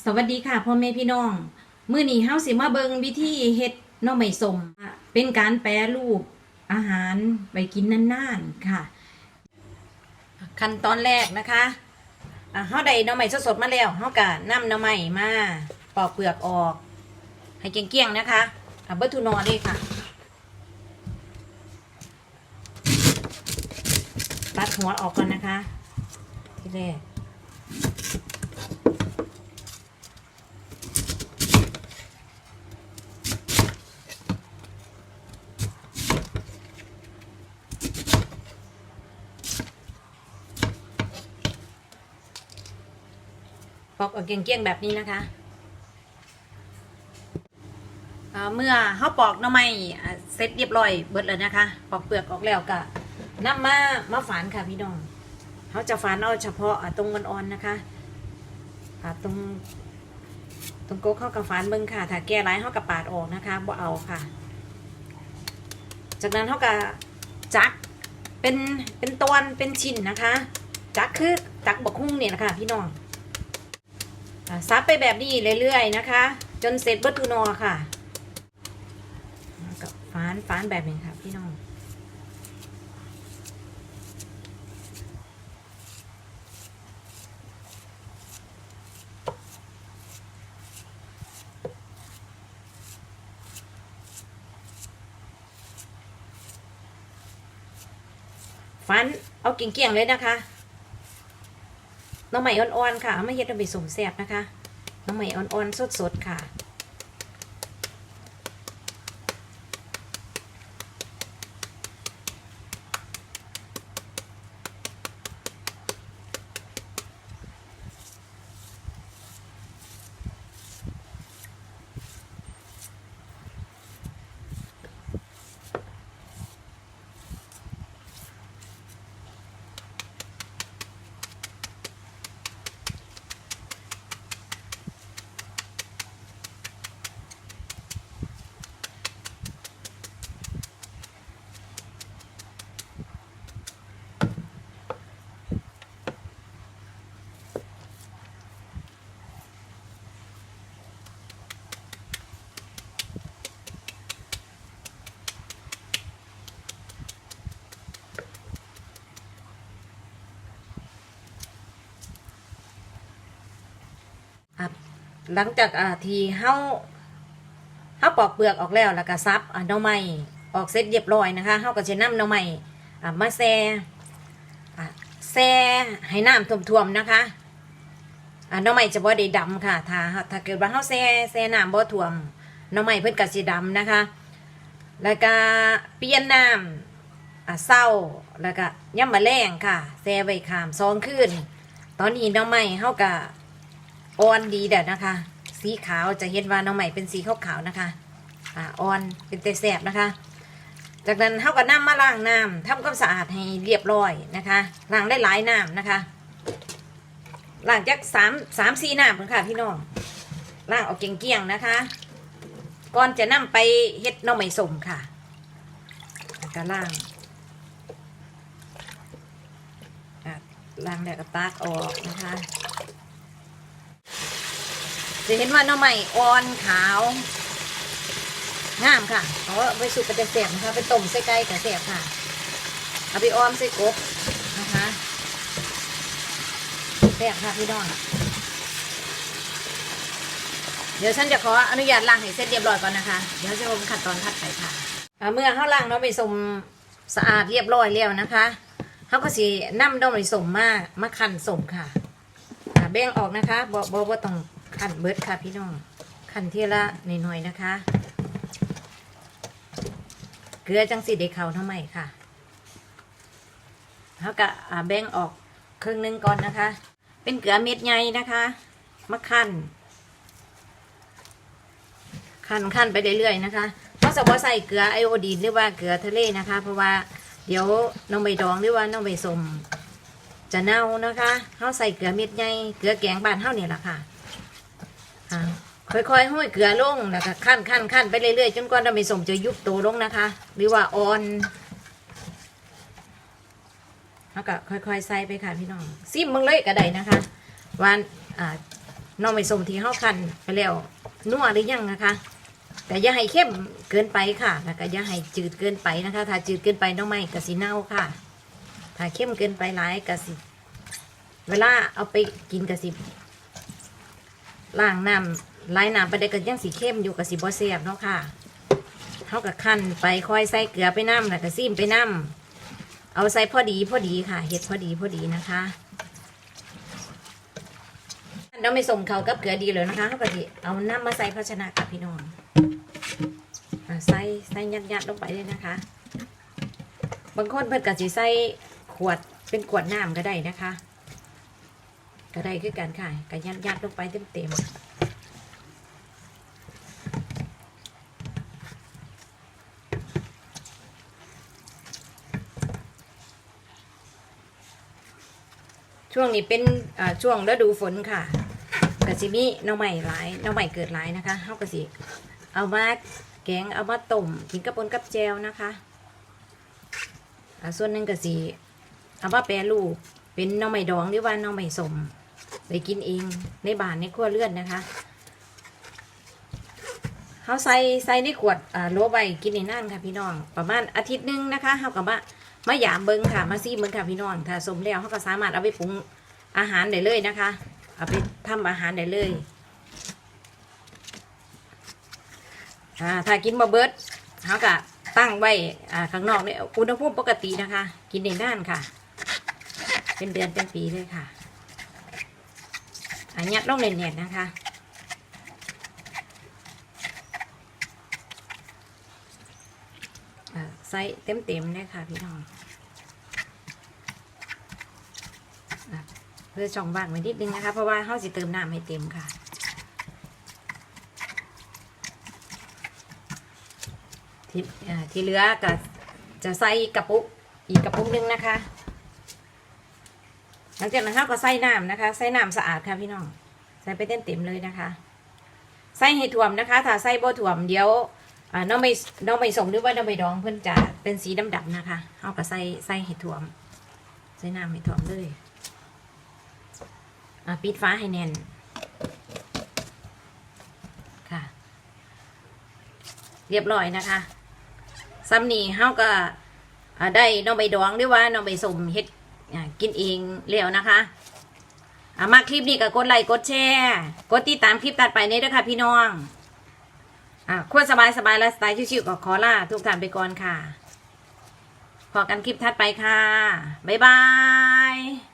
สวัสดีค่ะพ่อแม่พี่น้อง มื้อนี้เฮาสิมาเบิงวิธีเฮ็ดน่อไม้สมเป็นการแปรรูปอาหารไปกินนานๆค่ะ ขั้นตอนแรกนะคะเฮาได้น่อไม้สดๆมาแล้วเฮาก็นำหน่อไม้มาปอกเปลือกออก ให้เกลี้ยงๆนะคะอะเบิดทุนอเลยค่ะตัดหัวออกก่อนนะคะ ที่แรก อกเอาเกลี้ยงๆแบบนี้นะคะเมื่อเขาปอกน่อไม้อ่เสร็จเรียบร้อยเบิดแล้วนะคะ ปอกเปลือกออกแล้วก็นำมามาฝานค่ะพี่น้องเขาจะฝานเอาเฉพาะตรงอ่อนๆนะคะตรงตรงโก๊กเขากับฝานเบิ้งค่ะ ถ้าแก้ไรเขากับปาดออกนะคะบ่เอาค่ะ จากนั้นเขาก็จักเป็นเป็นตอนเป็นชิ้นนะคะ จักคือจักบกหุ้งเนี่ยนะคะพี่น้อง ซับไปแบบนี้เรื่อยๆนะคะ จนเสร็จเบิดทุนอค่ะกับฟานฟานแบบนี้ค่ะพี่น้องฟันเอาเกี่ยงๆเลยนะคะ น้องใหม่อ่อนๆค่ะเอามาเฮ็ดเอาไปสมแซ่บนะคะน้องใหม่อ่อนๆสดๆค่ะ หลังจากอ่าที่เฮาเฮาปอกเปลือกออกแล้วแล้วก็ซับอ่าหน่อไม้ออกเสร็จเรียบร้อยนะคะเฮาก็จะนำหน่อไม้อ่ามาแซ่อ่าแซ่ให้น้ำท่วมๆนะคะอ่าหน่อไม้จะบ่ได้ดำค่ะ ถ้าถ้าเกิดว่าเฮาแซ่แซ่น้ำบ่ท่วมหน่อไม้เพิ่นก็สิดำนะคะ แล้วก็เปลี่ยนน้ำอ่าเศร้าแล้วก็ย่ำมะแรงค่ะแซ่ไว้ข้ามซองคืนตอนนี้หน่อไม้เฮาก็ อ่อนดีเด้อนะคะ สีขาวจะเห็นว่าน้องใหม่เป็นสีขาวๆนะคะอ่าอ่อนเป็นเตแสบนะคะ จากนั้นเท่ากับน้ำมาล้างน้ำทำความสะอาดให้เรียบร้อยนะคะล้างได้หลายน้ำนะคะล้างจากสามสามสี่น้ำค่ะพี่น้องล้างออกเกลี้ยงๆนะคะ ก่อนจะนำไปเฮ็ดน้องใหม่สมค่ะแล้วก็ล้างล้างแล้วก็ตักออกนะคะ จะเห็นว่าน้ำใหม่อ่อนขาวงามค่ะเอาไปสุกกระเสียบนะคะไปต้มใส่ไก่กระเสียบค่ะ เอาไปอ้อมใส่กบนะคะแซ่บค่ะพี่น้องเดี๋ยวฉันจะขออนุญาตล้างให้เสร็จเรียบร้อยก่อนนะคะ เดี๋ยวจะลงขั้นตอนถัดไปค่ะเมื่อเขาล้างเนาะไปสมสะอาดเรียบร้อยแล้วนะคะเขาก็สินำดอกไปสมมามาคั่นสมค่ะแบ่งออกนะคะบ่บ่บ่ต้อง ขันเบิดค่ะพี่น้องขันเทียละหน่อยๆนะคะ เกลือจังสีเด็กเขาทำไมค่ะแล้วก็แบ่งออกครึ่งหนึงก่อนนะคะ เป็นเกลือเม็ดใหญ่นะคะมาคั่นคั่นคั่นไปเรื่อยๆนะคะเพราะสมมติใส่เกลือไอโอดีนหรือว่าเกลือทะเลนะคะ เพราะว่าเดี๋ยวน้องใบดองหรือว่าน้องใบสมจะเน่านะคะเขาใส่เกลือเม็ดใหญ่เกลือแกงบ้านเท่านี่แหละค่ะ อ่าค่อยๆห้อยเกลือลงแล้วก็ขั้นขั้นขั้นไปเรื่อยๆจนกว่าเราไม่สมจะยุบตัวลงนะคะ หรือว่าอ่อนแล้วก็ค่อยๆใส่ไปค่ะพี่น้องซิมมึงเลยก็ได้นะคะวันอ่าน้องไม่สมที่เฮาคันไปแล้วนัวหรือยังนะคะ แต่อย่าให้เข้มเกินไปค่ะแล้วก็อย่าให้จืดเกินไปนะคะ ถ้าจืดเกินไปน้องไม่กะสิเน่าค่ะ ถ้าเข้มเกินไปหลายกะสิเวลาเอาไปกินกะสิ ล้างน้ำลายน้ำไปได้ก็ยังสีเข้มอยู่กะสิบ่แซ่บเนาะค่ะเท่ากับขั้นไปคอยใส่เกลือไปน้ำแล้วก็ซิมไปน้ำเอาใส่พอดีพอดีค่ะเห็ดพอดีพอดีนะคะเราไม่ส่งเขากับเกลือดีเลยนะคะเขาก็สิเอาน้ำมาใส่ภาชนะกับพี่น้องใส่ใส่ยัดยัดลงไปเลยนะคะ บางคนเพิ่นก็สิใส่ขวดเป็นขวดน้ำก็ได้นะคะ ก็ได้คือกันค่ะก็ยัดยัดลงไปเต็มเต็มๆช่วงนี้เป็นช่วงฤดูฝนค่ะกะสิมีน้องใหม่หลายน้องใหม่เกิดหลายนะคะเฮากะสิเอามาแกงเอามาต้มกินกับปนกับแจวนะคะส่วนหนึ่งก็สิเอามาแปรรูปเป็นน่อไม้ดองหรือว่าน่อไม้สม ไปกินเองในบ้านในครัวเรือนนะคะเขาใส่ใส่ในขวดโลใบกินในนั่นค่ะพี่น้อง ประมาณอาทิตย์หนึงนะคะเขากับมามาหยามเบิงค่ะมาซีเบิงค่ะพี่น้องถ้าสมแล้วเขาก็สามารถเอาไปปรุงอาหารได้เลยนะคะ เอาไปทำอาหารได้เลยถ้ากินบะเบิดเขาก็ตั้งไว้ข้างนอกเนี่ยอุณหภูมิปกตินะคะ กินในน่านค่ะ เป็นเดือนเป็นปีเลยค่ะ อันยัดลงเน็ตๆนะคะอ่าใส่เต็มๆเลยค่ะพี่น้องเพื่อช่องว่างไว้นิดนึงนะคะ เพราะว่าเขาสิเติมน้ำให้เต็มค่ะที่ที่เหลือก็จะใส่กระปุกอีกกระปุกหนึงนะคะ ลังจากนั้นเราก็ใส่น้ำนะคะ ใส่น้ำสะอาดค่ะพี่น้อง ใส่ไปเต็มเต็มเลยนะคะ ใส่ให้ถ่วมนะคะ ถ้าใส่บ่ถ่วมเดี๋ยวน้องไม่น้องไม่ส่งหรือว่าน้องไม่ดองเพื่อนจะเป็นสีดำๆนะคะเราก็ใส่ใส่ให้ถ่วม ใส่น้ำให้ถ่วมเลยปิดฟ้าให้แน่นค่ะ เรียบร้อยนะคะซ้ำนี่เฮาก็ได้น้องใบดองหรือว่าน้องใบสมเฮ็ด กินเองเร็วนะคะอามาคลิปนี้ก็กดไลค์กดแชร์กดติดตามคลิปตัดไปนี้ด้วยค่ะพี่น้องอะควรสบายสบายและสไตล์ชิวๆก็ขอลาทุกท่านไปก่อนค่ะพอกันคลิปถัดไปค่ะ บ๊ายบาย